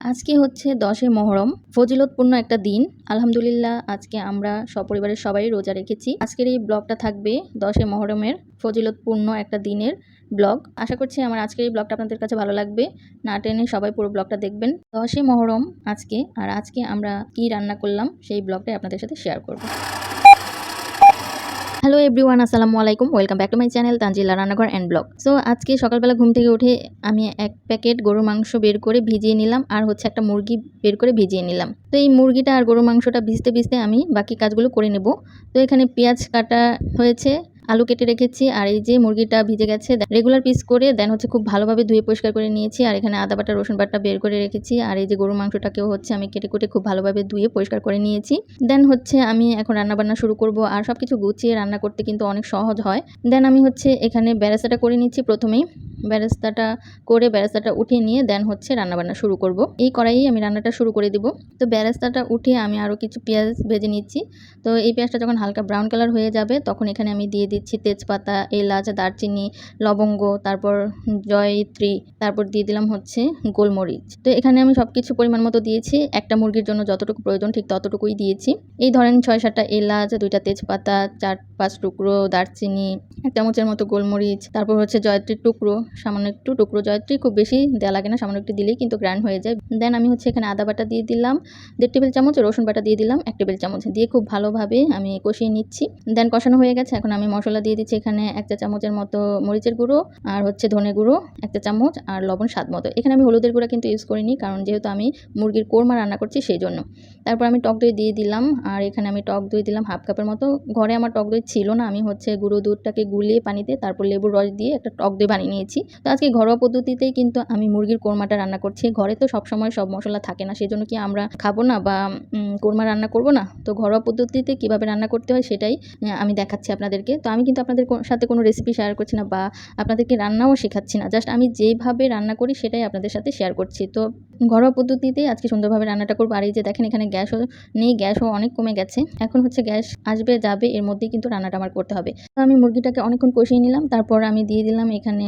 আজকে হচ্ছে দশে মহরম, ফজিলতপূর্ণ একটা দিন। আলহামদুলিল্লাহ, আজকে আমরা সপরিবারের সবাই রোজা রেখেছি। আজকের এই ব্লগটা থাকবে দশে মহরমের ফজিলতপূর্ণ একটা দিনের ব্লগ। আশা করছি আমার আজকের এই ব্লগটা আপনাদের কাছে ভালো লাগবে। না টেনে সবাই পুরো ব্লগটা দেখবেন। দশে মহরম আজকে, আর আজকে আমরা কি রান্না করলাম, সেই ব্লগটাই আপনাদের সাথে শেয়ার করব। হ্যালো এভরিওয়ান আসসালামু আলাইকুম welcome back to my channel Tanzila রান্নাঘর অ্যান্ড ব্লগ সো আজকে সকালবেলা ঘুম থেকে উঠে আমি এক প্যাকেট গরুর মাংস বের করে ভিজিয়ে নিলাম আর হচ্ছে একটা মুরগি বের করে ভিজিয়ে নিলাম। তো এই মুরগিটা আর গরুর মাংসটা ভিজতে ভিজতে আমি বাকি কাজগুলো করে নেব। তো এখানে পেঁয়াজ কাটা হয়েছে আলু কেটে রেখেছি, আর এই যে মুরগিটা ভিজে গেছে রেগুলার পিস করে দেন হচ্ছে খুব ভালোভাবে ধুয়ে পরিষ্কার করে নিয়েছি, আর এখানে আদা বাটা, রসুন বাটা বের করে রেখেছি, আর এই যে গরুর মাংসটাকেও হচ্ছে আমি কেটে কুটে খুব ভালোভাবে ধুয়ে পরিষ্কার করে নিয়েছি। দেন হচ্ছে আমি এখন রান্নাবান্না শুরু করব, আর সব কিছু গুছিয়ে রান্না করতে কিন্তু অনেক সহজ হয়। দেন আমি হচ্ছে এখানে ব্যারেস্তাটা করে নিচ্ছি প্রথমেই। ব্যারেস্তাটা করে ব্যারেস্তাটা উঠিয়ে নিয়ে দেন হচ্ছে রান্নাবান্না শুরু করব। এই কড়াইয়ে আমি রান্নাটা শুরু করে দিব। তো ব্যারেস্তাটা উঠিয়ে আমি আরও কিছু পেঁয়াজ ভেজে নিচ্ছি। তো এই পেঁয়াজটা যখন হালকা ব্রাউন কালার হয়ে যাবে, তখন এখানে আমি দিয়ে দিচ্ছি তেজপাতা, এলাচ, দারচিনি, লবঙ্গ, তারপর জয়ত্রী, তারপর দিয়ে দিলাম হচ্ছে গোলমরিচ। তো এখানে আমি সব কিছু পরিমাণ মতো দিয়েছি, একটা মুরগির জন্য যতটুকু প্রয়োজন ঠিক ততটুকুই দিয়েছি। এই ধরেন ছয় সাতটা এলাচ, দুইটা তেজপাতা চার পাঁচ টুকরো দারচিনি, এক চামচের মতো গোলমরিচ, তারপর হচ্ছে জয়ত্রীর টুকরো, সামান্য একটু টুকরো জয়ত্রী, খুব বেশি দেওয়া লাগে না, সামান্য একটু দিলেই কিন্তু গ্র্যান্ড হয়ে যায়। দেন আমি হচ্ছে এখানে আদা বাটা দিয়ে দিলাম, দেড় টেবিল চামচ, রসুন বাটা দিয়ে দিলাম, এক টেবিল চামচ। দিয়ে খুব ভালোভাবে আমি কষিয়ে নিচ্ছি। দেন কষানো হয়ে গেছে, এখন আমি মশলা দিয়ে দিচ্ছি এখানে এক চা চামচের মতো মরিচের গুঁড়ো আর হচ্ছে ধনে গুঁড়ো, এক চা চামচ আর লবণ স্বাদ মতো। এখানে আমি হলুদের গুঁড়া কিন্তু ইউজ করিনি কারণ যেহেতু আমি মুরগির কোরমা রান্না করছি সেই জন্য তারপর আমি টক দই দিয়ে দিলাম আর এখানে আমি টক দই দিলাম হাফ কাপের মতো। ঘরে আমার টক দই ছিল না, আমি হচ্ছে গুঁড়ো দুধটাকে গুলিয়ে পানিতে তারপর লেবুর রস দিয়ে একটা টক দই বানিয়ে নিয়েছি। তো আজকে ঘরোয়া পদ্ধতিতেই কিন্তু আমি মুরগির কোরমাটা রান্না করছি। ঘরে তো সবসময় সব মশলা থাকে না সেজন্য কি আমরা খাব না বা কোরমা রান্না করব না? তো ঘরোয়া পদ্ধতিতে কীভাবে রান্না করতে হয় সেটাই আমি দেখাচ্ছি আপনাদেরকে। তো আমি কিন্তু আপনাদের সাথে কোনো রেসিপি শেয়ার করছি না বা আপনাদেরকে রান্নাও শেখাচ্ছি না। জাস্ট আমি যেভাবে রান্না করি সেটাই আপনাদের সাথে শেয়ার করছি। তো ঘরোয়া পদ্ধতিতেই আজকে সুন্দরভাবে রান্নাটা করব। আর এই যে দেখেন এখানে গ্যাসও নেই, গ্যাসও অনেক কমে গেছে। এখন হচ্ছে গ্যাস আসবে, যাবে, এর মধ্যেই কিন্তু রান্নাটা আমার করতে হবে। তো আমি মুরগিটাকে অনেকক্ষণ কষিয়ে নিলাম। তারপর আমি দিয়ে দিলাম এখানে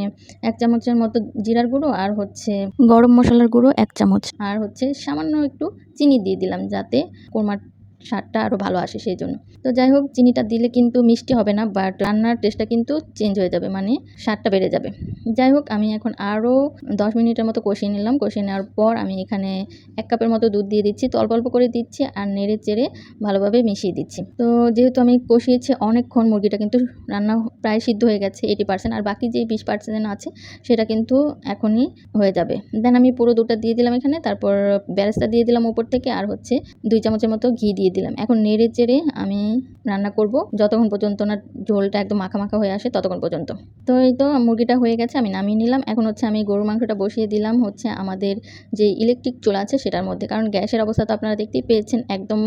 এক চামচের মতো জিরার গুঁড়ো আর হচ্ছে গরম মশলার গুঁড়ো এক চামচ। আর হচ্ছে সামান্য একটু চিনি দিয়ে দিলাম যাতে কোরমার স্বাদটা আরও ভালো আসে সেই জন্য। তো যাই হোক, চিনিটা দিলে কিন্তু মিষ্টি হবে না বাট রান্নার টেস্টটা কিন্তু চেঞ্জ হয়ে যাবে মানে স্বাদটা বেড়ে যাবে। যাই হোক, আমি এখন আরও দশ মিনিটের মতো কষিয়ে নিলাম। কষিয়ে নেওয়ার পর আমি এখানে এক কাপের মতো দুধ দিয়ে দিচ্ছি। তো অল্প অল্প করে দিচ্ছি আর নেড়ে চেড়ে ভালোভাবে মিশিয়ে দিচ্ছি। তো যেহেতু আমি কষিয়েছি অনেকক্ষণ, মুরগিটা কিন্তু রান্না প্রায় সিদ্ধ হয়ে গেছে এইটি পার্সেন্ট আর বাকি যে বিশ পার্সেন্ট আছে, সেটা কিন্তু এখনই হয়ে যাবে। দেন আমি পুরো দুধটা দিয়ে দিলাম এখানে, তারপর ব্যারেসটা দিয়ে দিলাম উপর থেকে, আর হচ্ছে দুই চামচের মতো ঘি দিয়ে দিলাম। এখন নেড়ে চেড়ে আমি রান্না করব। যতক্ষণ পর্যন্ত না ঝোলটা একদম মাখা মাখা হয়ে আসে ততক্ষণ পর্যন্ত। তো এই তো মুরগিটা হয়ে গেছে, আমি নামিয়ে নিলাম। এখন হচ্ছে আমি গরুর মাংসটা বসিয়ে দিলাম হচ্ছে আমাদের যে ইলেকট্রিক চুলা আছে সেটার মধ্যে। কারণ গ্যাসের অবস্থা তো আপনারা দেখতেই পেয়েছেন, একদম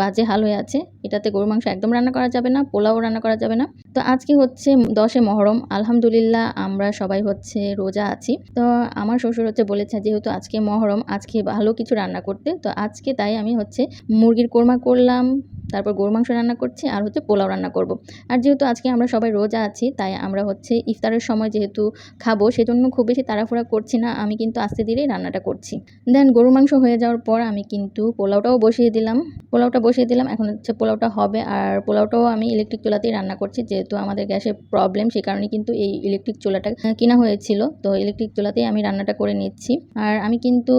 বাজে হাল হয়ে আছে। এটাতে গরুর মাংস একদম রান্না করা যাবে না, পোলাও রান্না করা যাবে না। তো আজকে হচ্ছে দশে মহরম, আলহামদুলিল্লাহ আমরা সবাই হচ্ছে রোজা আছি। তো আমার শ্বশুর হচ্ছে বলেছে যেহেতু আজকে মহরম, আজকে ভালো কিছু রান্না করতে, তো আজকে তাই আমি হচ্ছে মুরগির কোরমা করলাম। তারপর গরু মাংস রান্না করছি আর হচ্ছে পোলাও রান্না করব। আর যেহেতু আজকে আমরা সবাই রোজা আছি, তাই আমরা হচ্ছে ইফতারের সময় যেহেতু খাব, সেজন্য খুব বেশি তাড়াহুড়া করছি না। আমি কিন্তু আস্তে ধীরেই রান্নাটা করছি। দেন গরু মাংস হয়ে যাওয়ার পর আমি কিন্তু পোলাওটাও বসিয়ে দিলাম। পোলাওটা বসিয়ে দিলাম, এখন হচ্ছে পোলাওটা হবে। আর পোলাওটাও আমি ইলেকট্রিক চুলাতেই রান্না করছি, যেহেতু আমাদের গ্যাসের প্রবলেম সেই কারণে কিন্তু এই ইলেকট্রিক চুলাটা কেনা হয়েছিল। তো ইলেকট্রিক চুলাতেই আমি রান্নাটা করে নিচ্ছি। আর আমি কিন্তু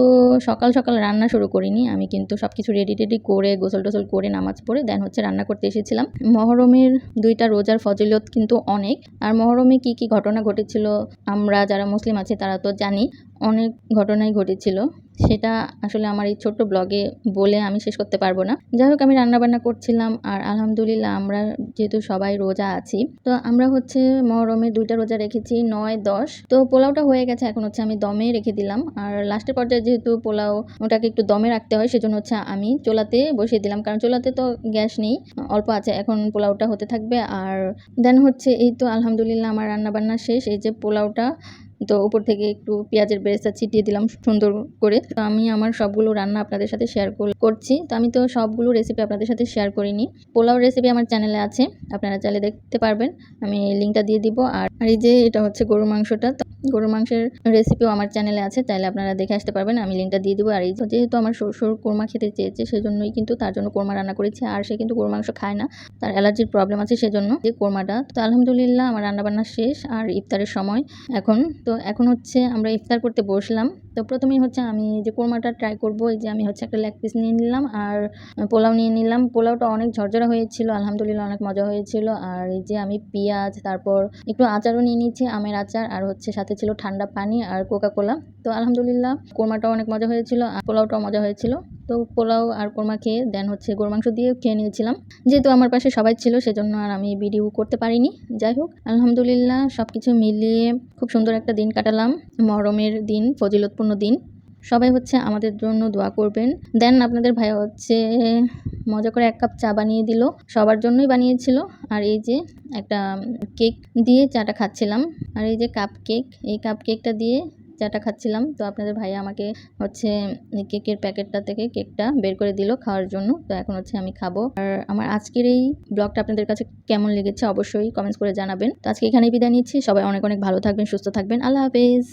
সকাল সকাল রান্না শুরু করিনি। আমি কিন্তু সব কিছু রেডি টেডি করে গোসল টোসল করে নামাজ পড়ে দেন হচ্ছে রান্না করতে এসেছিলাম। মহরমের দুইটা রোজার ফজিলত কিন্তু অনেক। আর মহরমে কি কি ঘটনা ঘটেছিল আমরা যারা মুসলিম আছে তারা তো জানি। অনেক ঘটনাই ঘটেছিল। সেটা আসলে আমার এই ছোট্ট ব্লগে বলে আমি শেষ করতে পারব না। যাই হোক, আমি রান্নাবান্না করছিলাম আর আলহামদুলিল্লাহ আমরা যেহেতু সবাই রোজা আছি, তো আমরা হচ্ছে মহরমে দুইটা রোজা রেখেছি, নয়, দশ। তো পোলাওটা হয়ে গেছে, এখন হচ্ছে আমি দমে রেখে দিলাম। আর লাস্টের পর্যায়ে যেহেতু পোলাও ওটাকে একটু দমে রাখতে হয়, সেজন্য হচ্ছে আমি চোলাতে বসিয়ে দিলাম। কারণ চোলাতে তো গ্যাস নেই, অল্প আছে, এখন পোলাওটা হতে থাকবে। আর দেন হচ্ছে এই তো আলহামদুলিল্লাহ আমার রান্নাবান্না শেষ, এই যে পোলাওটা তো উপর থেকে একটু পেঁয়াজের বেরেস্তা ছিটিয়ে দিলাম সুন্দর করে। তো আমি আমার সবগুলো রান্না আপনাদের সাথে শেয়ার করছি। তো আমি তো সবগুলো রেসিপি আপনাদের সাথে শেয়ার করিনি। পোলাও রেসিপি আমার চ্যানেলে আছে, আপনারা চাইলে দেখতে পারবেন। আমি লিঙ্কটা দিয়ে দিব। আর এই যে এটা হচ্ছে গরুর মাংসটা গরুর মাংসের রেসিপিও আমার চ্যানেলে আছে চাইলে আপনারা দেখে আসতে পারবেন। আমি লিঙ্কটা দিয়ে দেবো। আর এই যেহেতু আমার শ্বশুর কোরমা খেতে চেয়েছে, সেজন্যই কিন্তু তার জন্য কোরমা রান্না করেছি। আর সে কিন্তু গরুর মাংস খায় না, তার অ্যালার্জির প্রবলেম আছে সেজন্য যে কোরমাটা। তো আলহামদুলিল্লাহ, আমার রান্নাবান্না শেষ। আর ইফতারের সময় এখন, তো এখন হচ্ছে আমরা ইফতার করতে বসলাম। তো প্রথমেই হচ্ছে আমি যে কোরমাটা ট্রাই করব, এই যে আমি হচ্ছে একটা লেগ পিস নিয়ে নিলাম আর পোলাও নিয়ে নিলাম। পোলাওটা অনেক ঝরঝরা হয়েছিল, আলহামদুলিল্লাহ অনেক মজা হয়েছিল। আর এই যে আমি পেঁয়াজ, তারপর একটু আচারও নিয়ে নিয়েছি, আমের আচার আর হচ্ছে সাথে ছিল ঠান্ডা পানি আর কোকা কোলা তো আলহামদুলিল্লাহ কোরমাটাও অনেক মজা হয়েছিল, আর পোলাওটাও মজা হয়েছিল। তো পোলাও আর কোরমা খেয়ে দেন হচ্ছে গরু মাংস দিয়ে খেয়ে নিয়েছিলাম। যেহেতু আমার পাশে সবাই ছিল, সেজন্য আর আমি ভিডিও করতে পারিনি। যাই হোক, আলহামদুলিল্লাহ সব কিছু মিলিয়ে খুব সুন্দর একটা দিন কাটালাম। মহরমের দিন, ফজিলতপূর্ণ দিন। সবাই হচ্ছে আমাদের জন্য দোয়া করবেন। দেন আপনাদের ভাই হচ্ছে মজা করে এক কাপ চা বানিয়ে দিল। সবার জন্যই বানিয়েছিল। আর এই যে একটা কেক দিয়ে চাটা খাচ্ছিলাম। আর এই যে কাপ কেক এই কাপ কেকটা দিয়ে চাটা খাচ্ছিলাম। তো আপনাদের ভাইয়া আমাকে হচ্ছে কেকের প্যাকেটটা থেকে কেকটা বের করে দিল খাওয়ার জন্য। তো এখন হচ্ছে আমি খাব। আর আমার আজকের এই ব্লগটা আপনাদের কাছে কেমন লেগেছে অবশ্যই কমেন্টস করে জানাবেন। তো আজকে এখানেই বিদায় নিচ্ছি। সবাই অনেক অনেক ভালো থাকবেন, সুস্থ থাকবেন। আল্লাহ হাফেজ।